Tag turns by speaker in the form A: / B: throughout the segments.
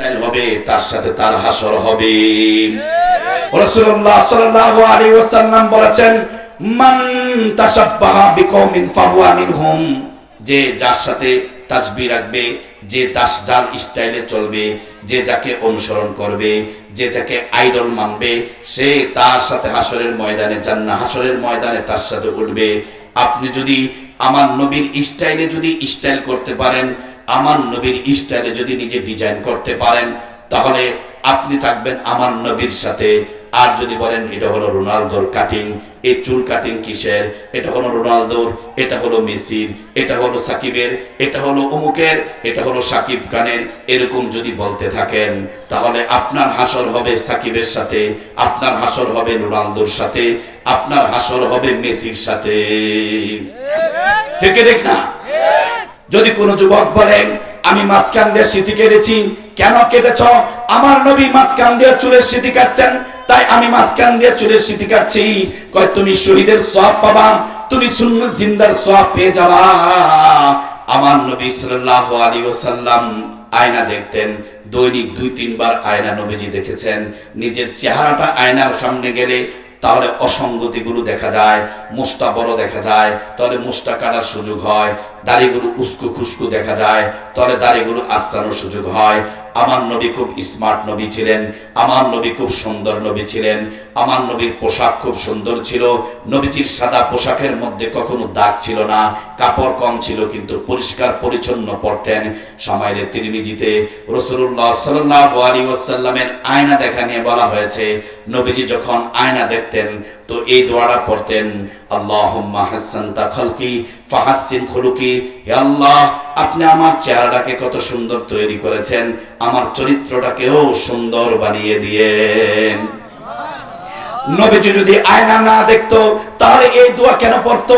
A: তাই হবে তার সাথে তার হাসর হবে। রাসূলুল্লাহ সাল্লাল্লাহু আলাইহি ওয়াসাল্লাম বলেছেন মান তাশাব্বাহা বিকওমিন ফাহুয়া মিনহুম। যে যার সাথে তাসবিহ রাখবে যে তাস যার স্টাইলে চলবে যে যাকে অনুসরণ করবে যে যাকে আইডল মানবে সে তার সাথে হাসরের ময়দানে জান্নাত হাসরের ময়দানে তার সাথে উঠবে। আপনি যদি আমার নবীর স্টাইলে যদি স্টাইল করতে পারেন আমার নবীর স্টাইলে যদি নিজে ডিজাইন করতে পারেন, তাহলে আপনি থাকবেন আমার নবীর সাথে। আর যদি বলেন, এটা হলো রোনালদোর কাটিং এই চুল কাটিং কিসের? এটা হলো রোনালদোর, এটা হলো মেসির, এটা হলো সাকিবের, এটা হলো অমুকের, এটা হলো সাকিব খানের, এরকম যদি বলতে থাকেন, তাহলে আপনার হাসর হবে সাকিবের সাথে, আপনার হাসর হবে রোনালদোর সাথে, আপনার হাসর হবে মেসির সাথে। ঠিক দেখ না? যদি কোনো যুবক বলেন আমি মাঝখান দিয়ে স্মৃতি কেটেছি। কেন কেটেছ? আমার নবী মাঝখান দিয়ে চুলের স্মৃতি কাটতেন, তাই আমি মাঝখান দিয়ে চুলের স্মৃতি কাটছি। কয়, তুমি শহীদের সব পাবা, তুমি শূন্য জিন্দার সব পেয়ে যাবা। আমার নবী সাল্লাল্লাহু আলাইহি ওয়াসাল্লাম আয়না দেখতেন, দৈনিক দুই তিনবার আয়না নবীজি দেখেছেন। নিজের চেহারাটা আয়নার সামনে গেলে তাহলে অসঙ্গতিগুলো দেখা যায় মুষ্টা বড় দেখা যায়, তাহলে মুষ্টা কাটার সুযোগ হয়, দাড়িগুলো উস্কু খুস্কু দেখা যায়, তাহলে দাড়িগুলো আস্তানোর সুযোগ হয়। আমার নবী খুব স্মার্ট নবী ছিলেন, আমার নবী খুব সুন্দর নবী ছিলেন, আমার নবীর পোশাক খুব সুন্দর ছিল, নবীজির সাদা পোশাকের মধ্যে কখনো দাগ ছিল না, কাপড় কম ছিল কিন্তু পরিষ্কার পরিচ্ছন্ন পড়তেন সামাইলে তিরমিজিতে রসুল্লাহ সাল্লাহ আলী ওয়াসাল্লামের আয়না দেখা নিয়ে বলা হয়েছে নবীজি যখন আয়না দেখতেন, তো এই দোয়াটা পড়তেন, আল্লাহুম্মা ফাহাসসিন খুলুকি। হে আল্লাহ, আপনি আমার চেহারাটাকে কত সুন্দর তৈরি করেছেন, আমার চরিত্রটাকেও সুন্দর বানিয়ে নবীজি যদি আয়না না দেখতো, তাহলে এই দোয়া কেন পড়তো?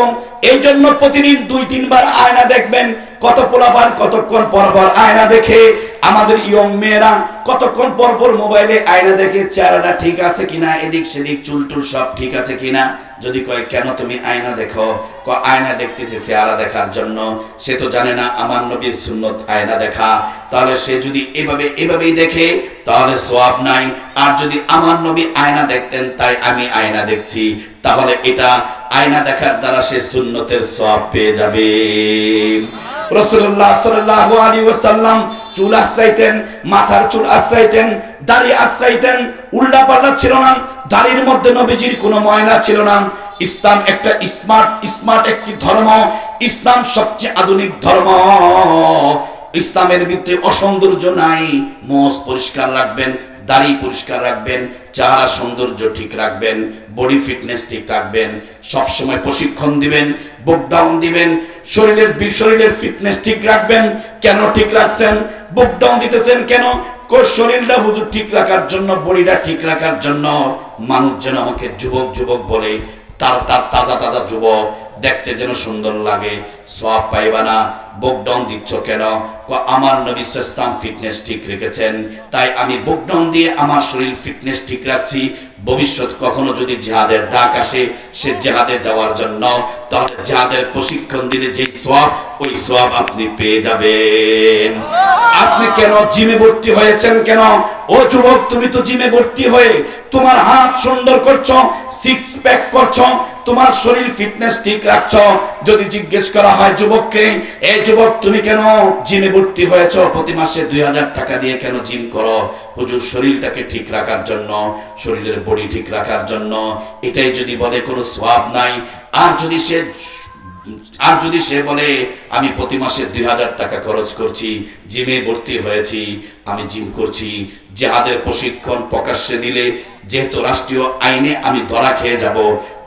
A: এই জন্য প্রতিদিন দুই তিনবার আয়না দেখবেন, কত পোলাবার কতক্ষণ পর পর আয়না দেখে আমাদের ইয়ং মেয়েরা কতক্ষণ পর পর মোবাইলে আয়না দেখে চেহারাটা ঠিক আছে কিনা, এদিক সেদিক চুল টুল সব ঠিক আছে কিনা? যদি কয়, কেন তুমি আয়না দেখো? ক আয়না দেখতেছে চেহারা দেখার জন্য। সে তো জানে না, আমার নবীর সুন্নত আয়না দেখা। তাহলে সে যদি এভাবে, এভাবেই দেখে, তাহলে সোয়াব নাই। আর যদি আমার নবী আয়না দেখতেন, তাই আমি আয়না দেখছি। তাহলে এটা আয়না দেখার দ্বারা সে সুন্নতের সব পেয়ে যাবে। রসুল্লাহ সাল্লাল্লাহু আলাইহি ওয়াসাল্লাম চুল আশ্রাইতেন, মাথার চুল আশ্রাইতেন, দাড়ি আশ্রাইতেন উল্টা পাল্টা ছিল না, দাড়ির মধ্যে নবীজির কোনো ময়লা ছিল না। ইসলাম একটা স্মার্ট স্মার্ট একটি ধর্ম। ইসলাম সবচেয়ে আধুনিক ধর্ম। ইসলামের ভিতরে অসৌন্দর্য নাই। মোষ পরিষ্কার রাখবেন, দাড়ি পরিষ্কার রাখবেন, চেহারা সৌন্দর্য ঠিক রাখবেন, বডি ফিটনেস ঠিক রাখবেন, সবসময় প্রশিক্ষণ দিবেন, বুক ডাউন দিবেন শরীরের শরীরের ফিটনেস ঠিক রাখবেন। কেন ঠিক রাখছেন? বুক ডাউন দিতেছেন কেন? শরীরটা হুজুর ঠিক রাখার জন্য, বডিটা ঠিক রাখার জন্য? মানুষজন আমাকে যুবক যুবক বলে, তার তার তাজা তাজা যুবক দেখতে যেন সুন্দর লাগে। সব পাইবা না। বুকডাউন দিচ্ছ কেন? আমার নবী ইসলাম ফিটনেস ঠিক রেখেছেন। তাই আমি বুকডাউন দিয়ে আমার শরীর ফিটনেস ঠিক রাখছি। ভবিষ্যৎ কখনো যদি জেহাদের ডাক আসে, সে জেহাদে যাওয়ার জন্য, তাহলে জেহাদের প্রশিক্ষণ দিলে যে সব ওই সব আপনি পেয়ে যাবেন। আপনি কেন জিমে ভর্তি হয়েছেন কেন? ও যুবক, তুমি তো জিমে ভর্তি হয়ে তোমার হাত সুন্দর করছ সিক্স প্যাক করছ তোমার শরীর ফিটনেস ঠিক রাখছ। যদি জিজ্ঞেস করা হয় যুবককে এই যুবক, তুমি কেন জিমে ভর্তি হয়েছ? প্রতি মাসে দুই হাজার টাকা দিয়ে কেন জিম করো? হুজুর, শরীরটাকে ঠিক রাখার জন্য, শরীরের বডি ঠিক রাখার জন্য। এটাই যদি বলে কোনো সোয়াব নাই। আর যদি সে আর যদি সে বলে, আমি প্রতি মাসে দুই হাজার টাকা খরচ করছি, জিমে ভর্তি হয়েছি, আমি জিম করছি, জেহাদের প্রশিক্ষণ প্রকাশ্যে দিলে যেহেতু রাষ্ট্রীয় আইনে আমি ধরা খেয়ে যাব,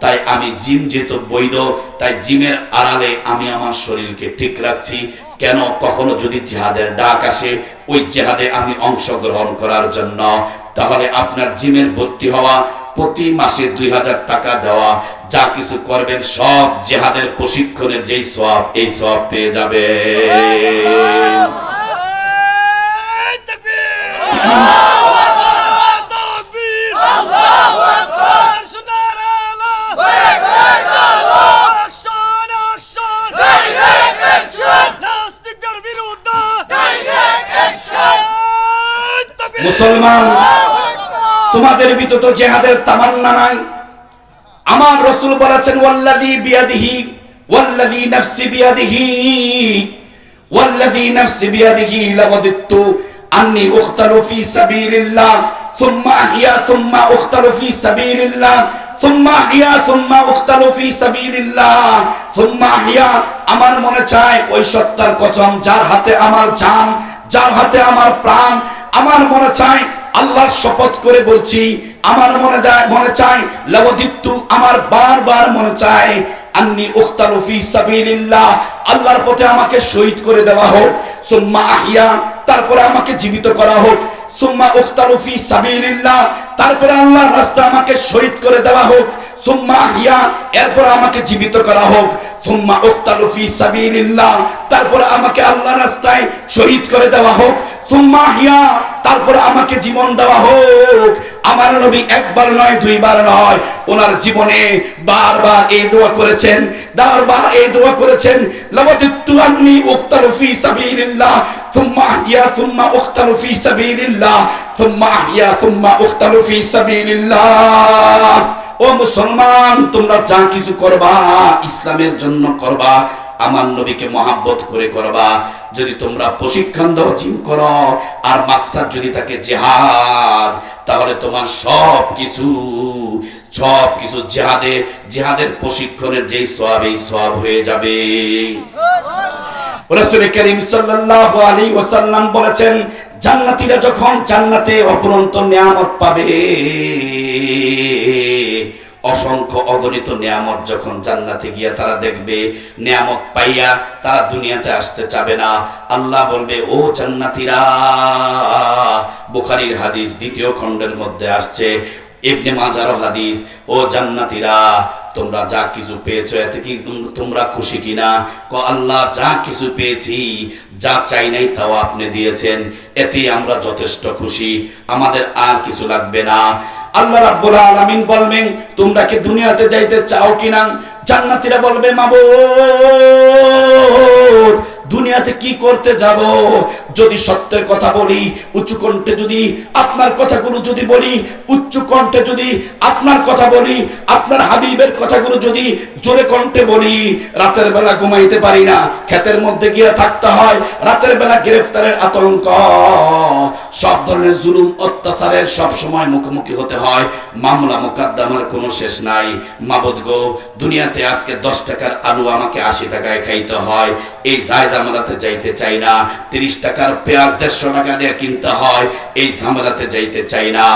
A: তাই আমি জিম যেহেতু বৈধ, তাই জিমের আড়ালে আমি আমার শরীরকে ঠিক রাখছি। কেন কখনো যদি জেহাদের ডাক আসে, ওই জেহাদে আমি অংশগ্রহণ করার জন্য। তাহলে আপনার জিমের ভর্তি হওয়া, প্রতি মাসে দুই হাজার টাকা দেওয়া যা কিছু করবেন সব জেহাদের প্রশিক্ষণের যেই সব এই সব পেয়ে যাবে। মুসলমান, তোমাদের ভিতর তো জেহাদের তামান্না নাই। আমার রসুল বলেছেন, ওয়াল্লাযী বিয়াদিহি, ওয়াল্লাযী নাফসি বিয়াদিহি, ওয়াল্লাযী নাফসি বিয়াদিহি উখতালু ফি সাবিলিল্লাহ, সুম্মা আহইয়া সুম্মা উখতালু ফি সাবিলিল্লাহ, সুম্মা আহইয়া সুম্মা উখতালু ফি সাবিলিল্লাহ, সুম্মা আহইয়া আমার মনে চায় ওই সত্তার কসম, যার হাতে আমার জান, যার হাতে আমার প্রাণ, আমার মনে চায় আল্লাহর শপথ করে বলছি আমার মনে যায়, মনে চায় লবদিত্তু আমার বারবার মনে চায়, আন্নি উখতালু ফি সাবিলিল্লাহ, আল্লাহর পথে আমাকে শহীদ করে দেওয়া হোক, সুম্মা আহিয়া, তারপরে আমাকে জীবিত করা হোক, সুম্মা উখতালু ফি সাবিলিল্লাহ, তারপরে আল্লাহর রাস্তা আমাকে শহীদ করে দেওয়া হোক, সুম্মা আহিয়া, এরপর আমাকে জীবিত করা হোক, সুম্মা উখতালু ফি সাবিলিল্লাহ, তারপরে আমাকে আল্লাহর রাস্তায় শহীদ করে দেওয়া হোক সুম্মা আহিয়া তারপরে আমাকে জীবন দেওয়া হোক। আমার নবী একবার নয়, দুইবার নয়। ওনার জীবনে বারবার এই দোয়া করেছেন, বারবার এই দোয়া করেছেন আন্নি উখতালু ফি সাবিলিল্লাহ, সুম্মা আহিয়া সুম্মা উখতালু ফি সাবিলিল্লাহ, সুম্মা আহিয়া সুম্মা উখতালু ফি সাবিলিল্লাহ। ও মুসলমান, তোমরা যা কিছু করবা, ইসলামের জন্য করবা, আমার নবীকে মহাব্বত করে করবা। যদি তোমরা প্রশিক্ষণ দাও, জিম করো, আর মাকসাদ যদি থাকে জেহাদ, তাহলে তোমার সব কিছু সব কিছু জেহাদে, জেহাদের প্রশিক্ষণের যেই সব এই সব হয়ে যাবে। রাসূল করিম সাল্লাল্লাহু আলাইহি ওয়াসাল্লাম বলেছেন, জান্নাতীরা যখন জান্নাতে অপরন্ত নিয়ামত পাবে অসংখ্য অগণিত নিয়ামত যখন জান্নাতে গিয়া তারা দেখবে, নিয়ামত পাইয়া তারা দুনিয়াতে আসতে চাবে না। আল্লাহ বলবে, ও জান্নাতীরা! বুখারীর হাদিস দ্বিতীয় খণ্ডের মধ্যে আসছে, ইবনে মাজার হাদিস, ও জান্নাতীরা, তোমরা যা কিছু পেয়েছ, এতে কি তোমরা খুশি কিনা? ক আল্লাহ, যা কিছু পেয়েছি, যা চাই নাই তাও আপনি দিয়েছেন এতে আমরা যথেষ্ট খুশি। আমাদের আর কিছু লাগবে না। আল্লাহ রাব্বুল আলামিন বলবেন, তোমরা কি দুনিয়াতে যাইতে চাও কিনা? জান্নাতীরা বলবে, মাবুদ, দুনিয়াতে কি করতে যাব? যদি সত্যের কথা বলি, উচ্চ কণ্ঠে যদি আপনার কথাগুলো যদি বলি, উচ্চ কণ্ঠে যদি আপনার কথা বলি, আপনার হাবিবের কথাগুলো যদি জোরে কণ্ঠে বলি, রাতের বেলা ঘুমাইতে পারি না, ক্ষেতের মধ্যে গিয়ে থাকতে হয়, রাতের বেলা গ্রেফতারের আতঙ্ক। সব ধরনের জুলুম, অত্যাচারের সব সময় মুখোমুখি হতে হয়। মামলা মোকদ্দমার কোনো শেষ নাই। মাবদ গো, দুনিয়াতে আজকে দশ টাকার আলু আমাকে আশি টাকায় খাইতে হয়। এই জায়জ ঝামেলাতে যাইতে চাই না। তিরিশ টাকার পেঁয়াজ দেড়শো টাকা দিয়ে কিনতে হয়, এই ঝামেলাতে যাইতে চাই না।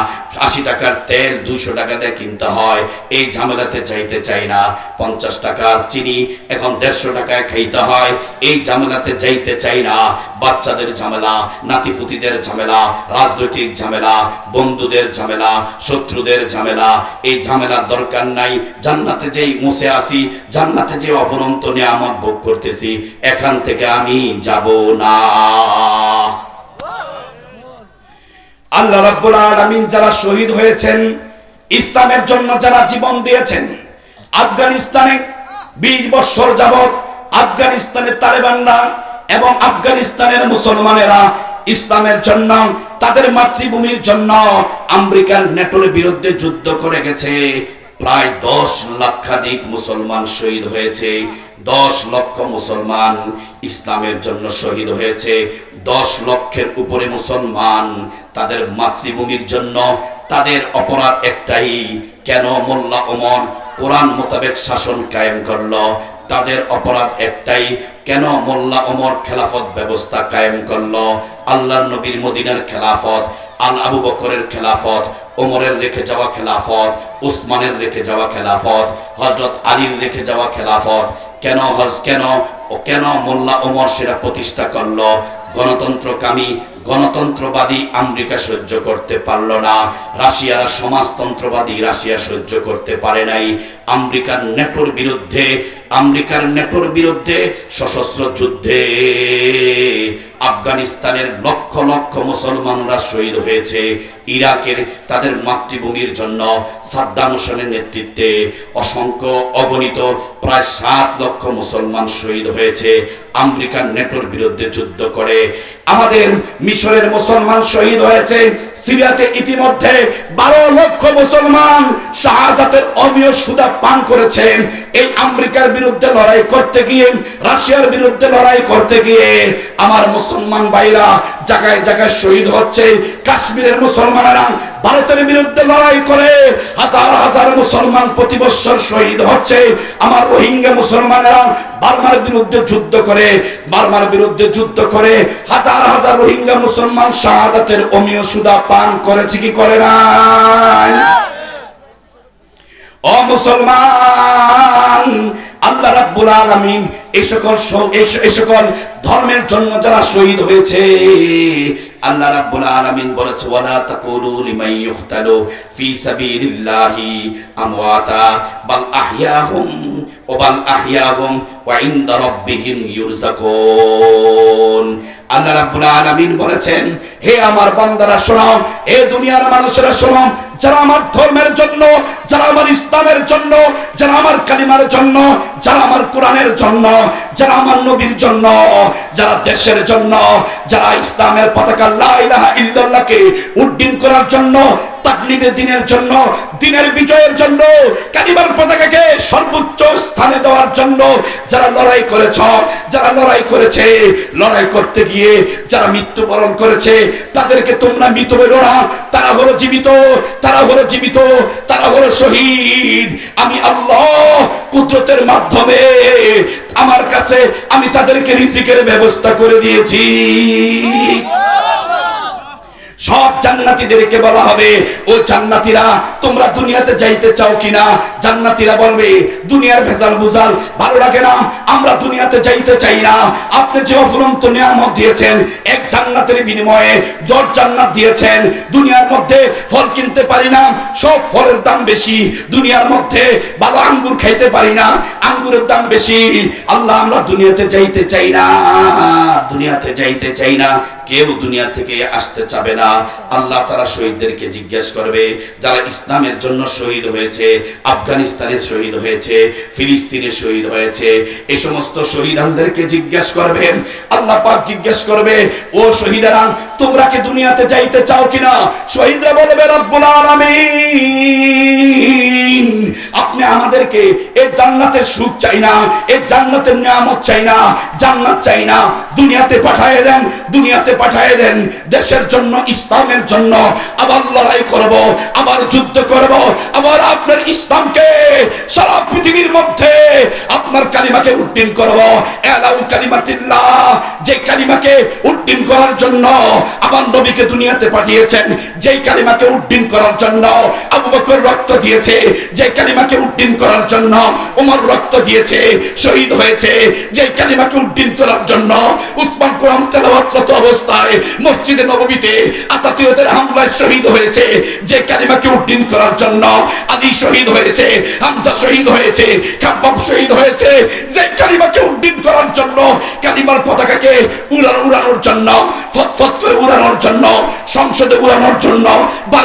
A: আশি টাকার তেল দুইশো টাকা দিয়ে কিনতে হয়, এই ঝামেলাতে যাইতে চাই না। পঞ্চাশ টাকার চিনি এখন দেড়শো টাকায় খাইতে হয়, এই ঝামেলাতে যাইতে চাই না। বাচ্চাদের ঝামেলা, নাতিপুতিদের ঝামেলা, রাজনৈতিক ঝামেলা, বন্ধুদের ঝামেলা, শত্রুদের ঝামেলা, এই ঝামেলার দরকার নাই। জান্নাতে যেই মুছে আসি, জান্নাতে যে অপরন্ত নিয়ামত ভোগ করতেছি, এখান থেকে আমি যাব না। আল্লাহ রাব্বুল আলামিন যারা শহীদ হয়েছেন, ইসলামের জন্য যারা জীবন দিয়েছেন, আফগানিস্তানে 20 বছর যাবত আফগানিস্তানের তালেবানরা এবং আফগানিস্তানের মুসলমানেরা ইসলামের জন্য, তাদের মাতৃভূমির জন্য আমেরিকান নেটোর বিরুদ্ধে যুদ্ধ করে গেছে। প্রায় দশ লক্ষাধিক মুসলমান শহীদ হয়েছে, দশ লক্ষ মুসলমান ইসলামের জন্য শহীদ হয়েছে, দশ লক্ষের উপরে মুসলমান তাদের মাতৃভূমির জন্য, তাদের অপরাধ একটাই, কেন মোল্লা ওমর কোরআন মোতাবেক শাসন কায়েম করল? তাদের অপরাধ একটাই, কেন মোল্লা ওমর খেলাফত ব্যবস্থা কায়েম করল? আল্লাহ নবীর মদিনার খেলাফত আল আবু বকরের খেলাফত, ওমরের রেখে যাওয়া খেলাফত, উসমানের রেখে যাওয়া খেলাফত হজরত আলীর রেখে যাওয়া খেলাফত। কেন হজ, কেন ও কেন মোল্লা ওমর সেটা প্রতিষ্ঠা করল? গণতন্ত্রকামী, গণতন্ত্রবাদী আমেরিকা সহ্য করতে পারল না। রাশিয়ার সমাজতন্ত্রবাদী রাশিয়া সহ্য করতে পারে নাই। আমেরিকার নেটোর বিরুদ্ধে, আমেরিকার নেটোর বিরুদ্ধে সশস্ত্র যুদ্ধে আফগানিস্তানের লক্ষ লক্ষ মুসলমানরা শহীদ হয়েছে। ইরাকের তাদের মাতৃভূমির জন্য সাদ্দাম হোসেনের নেতৃত্বে অসংখ্য অগণিত, প্রায় সাত লক্ষ মুসলমান শহীদ হয়েছে। আমেরিকার নেটোর বিরুদ্ধে যুদ্ধ করে। আমাদের মিশরের মুসলমান শহীদ হয়েছে। সিরিয়াতে ইতিমধ্যে বারো লক্ষ মুসলমান শাহাদাতের অমীয় সুদা পান করেছেন এই আমেরিকার বিরুদ্ধে লড়াই করতে গিয়ে, রাশিয়ার বিরুদ্ধে লড়াই করতে গিয়ে আমার মুসলমান ভাইরা জায়গায় জায়গায় শহীদ হচ্ছে। কাশ্মীরের মুসলমানেরা ভারতের বিরুদ্ধে লড়াই করে হাজার হাজার মুসলমান প্রতি বৎসর শহীদ হচ্ছে। আমার রোহিঙ্গা মুসলমানেরা বার্মার বিরুদ্ধে যুদ্ধ করে, বার্মার বিরুদ্ধে যুদ্ধ করে, হাজার হাজার রোহিঙ্গা মুসলমান শাহাদাতের অমীয় সুদা পান করেছে কি করে না ও মুসলমান, আল্লাহ রাব্বুল আলামিন এই সকল এই সকল ধর্মের জন্য যারা শহীদ হয়েছে আল্লাহ রাব্বুল আলামিন বলেছে, ওয়ালা তাকুলু লিমান ইউকতালু ফি সাবিলিল্লাহি আমওয়াতা, বাল আহইয়াহুম ওয়া বাল আহইয়াহুম ওয়া ইনদা রাব্বিহিম ইউরজাকুন। আল্লাহ রাব্বুল আলামিন বলেছেন, হে আমার বান্দারা, শোনো, হে দুনিয়ার মানুষেরা, শোনো, যারা আমার ধর্মের জন্য, যারা আমার ইসলামের জন্য, যারা আমার কালিমার জন্য যারা আমার কোরআনের জন্য, যারা আমার নবীর জন্য, যারা দেশের জন্য, যারা ইসলামের পতাকা লা ইলাহা ইল্লাল্লাহকে উড্ডীন করার জন্য তাকলিমে দিনের জন্য, দিনের বিজয়ের জন্য, কালিমার পতাকাকে সর্বোচ্চ স্থানে দেওয়ার জন্য যারা লড়াই করেছ, যারা লড়াই করেছে, লড়াই করতে গিয়ে যারা মৃত্যুবরণ করেছে, তাদেরকে তোমরা মৃত বলো না, তারা হলো জীবিত, তারা হলো জীবিত, তারা হলো শহীদ। আমি আল্লাহ কুদরতের মাধ্যমে আমার কাছে আমি তাদেরকে রিজিকের ব্যবস্থা করে দিয়েছি। সব জান্নাতীদেরকে বলা হবে, ও জান্নাতীরা, তোমরা দুনিয়াতে যাইতে চাও কিনা? জান্নাতীরা বলবে, দুনিয়ার ভেজাল বুজাল ভালো লাগে না, আমরা দুনিয়াতে যাইতে চাই না। আপনি যে অফুরন্ত নিয়ামত দিয়েছেন, এক জান্নাতের বিনিময়ে দশ জান্নাত দিয়েছেন, দুনিয়ার মধ্যে ফল কিনতে পারি না, সব ফলের দাম বেশি, দুনিয়ার মধ্যে ভালো আঙ্গুর খাইতে পারি না, আঙ্গুরের দাম বেশি। আল্লাহ, আমরা দুনিয়াতে যাইতে চাই না, দুনিয়াতে যাইতে চাই না। কেউ দুনিয়া থেকে আসতে চাবে না। আল্লাহ তারা শহীদদেরকে জিজ্ঞেস করবে, যারা ইসলামের জন্য শহীদ হয়েছে, আফগানিস্তানে শহীদ হয়েছে, ফিলিস্তিনে শহীদ হয়েছে এই সমস্ত শহীদানদেরকে জিজ্ঞেস করবেন আল্লাহ পাক জিজ্ঞেস করবে, ও শহীদেরা তোমরা কি দুনিয়াতে যাইতে চাও কিনা? শহীদরা বলবে, রব্বুল আলামিন, আপনি আমাদেরকে এই জান্নাতের সুখ চাই না এই জান্নাতের নিয়ামত চাই না, জান্নাত চাই না। দুনিয়াতে পাঠায় দেন, দুনিয়াতে পাঠায় দেন দেশের জন্য, ইসলামের জন্য। আবার লড়াই করব, আবার যুদ্ধ করব, আবার আপনার ইসলামকে সারা পৃথিবীর মধ্যে আপনার কালিমাকে উড্ডীন করব। এলাউ কালিমাতিল্লাহ, যে কালিমাকে উড্ডীন করার জন্য আমার নবীকে দুনিয়াতে পাঠিয়েছেন, যেই কালিমাকে উড্ডীন করার জন্য আবু বকর রক্ত দিয়েছে, যে কালিমাকে উড্ডীন করার জন্য ওমর রক্ত দিয়েছে, শহীদ হয়েছে যে কালিমাকে উড্ডীন করার জন্য উসমান কোরআন তেলাওয়াতরত অবস্থায় শহীদ হয়েছে। যে শহীদ হয়েছে, যে কালিমাকে উড্ডীন করার জন্য কালিমার পতাকাকে উড়ান উড়ানোর জন্য, ফতফত করে উড়ানোর জন্য, সংসদে উড়ানোর জন্য